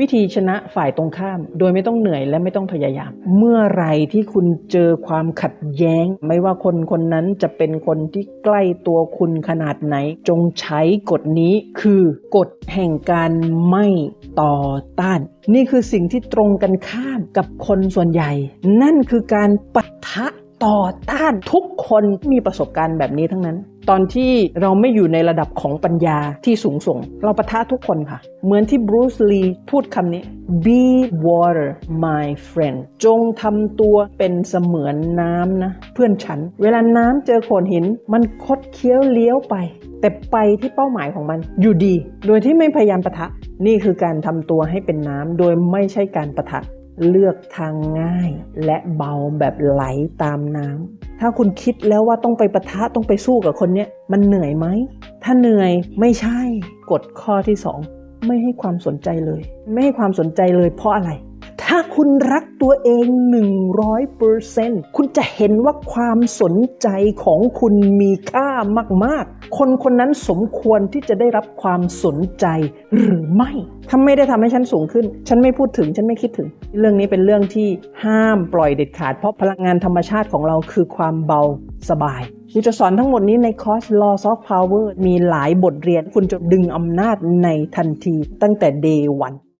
วิธีชนะฝ่ายตรงข้าม โดยไม่ต้องเหนื่อยและไม่ต้องพยายาม เมื่อไรที่คุณเจอความขัดแย้ง ไม่ว่าคนคนนั้นจะเป็นคนที่ใกล้ตัวคุณขนาดไหน จงใช้กฎนี้คือกฎแห่งการไม่ต่อต้าน นี่คือสิ่งที่ตรงกันข้ามกับคนส่วนใหญ่ นั่นคือการปะทะ ต่อต้านทุกคนมีประสบการณ์แบบนี้ทั้งนั้น ตอนที่เราไม่อยู่ในระดับของปัญญาที่สูงส่ง เราประทะทุกคนค่ะ เหมือนที่บรูซลีพูดคำนี้ be water my friend จงทำตัวเป็นเสมือนน้ำนะ เพื่อนฉัน เวลาน้ำเจอโขดหิน มันคดเคี้ยวเลี้ยวไป แต่ไปที่เป้าหมายของมันอยู่ดี โดยที่ไม่พยายามประทะ นี่คือการทำตัวให้เป็นน้ำโดยไม่ใช่การประทะ เลือกทางง่ายและเบาแบบไหลตามน้ำ ถ้าคุณคิดแล้วว่าต้องไปปะทะต้องไปสู้กับคนเนี้ยมันเหนื่อยไหม ถ้าเหนื่อยไม่ใช่ กดข้อที่ 2 ไม่ให้ความสนใจเลย ไม่ให้ความสนใจเลยเพราะอะไร ถ้าคุณรักตัวเอง 100%คุณจะเห็นว่าความสนใจของคุณมีค่ามาก ๆ คนคนนั้นสมควรที่จะได้รับความสนใจหรือไม่ถ้าไม่ได้ทำให้ฉันสูงขึ้น ฉันไม่พูดถึง ฉันไม่คิดถึง เรื่องนี้เป็นเรื่องที่ห้ามปล่อยเด็ดขาด เพราะพลังงานธรรมชาติของเราคือความเบาสบายกูจะสอนทั้งหมดนี้ในคอร์ส Law of Power มีหลายบทเรียน คุณจะดึงอำนาจในทันทีตั้งแต่ day one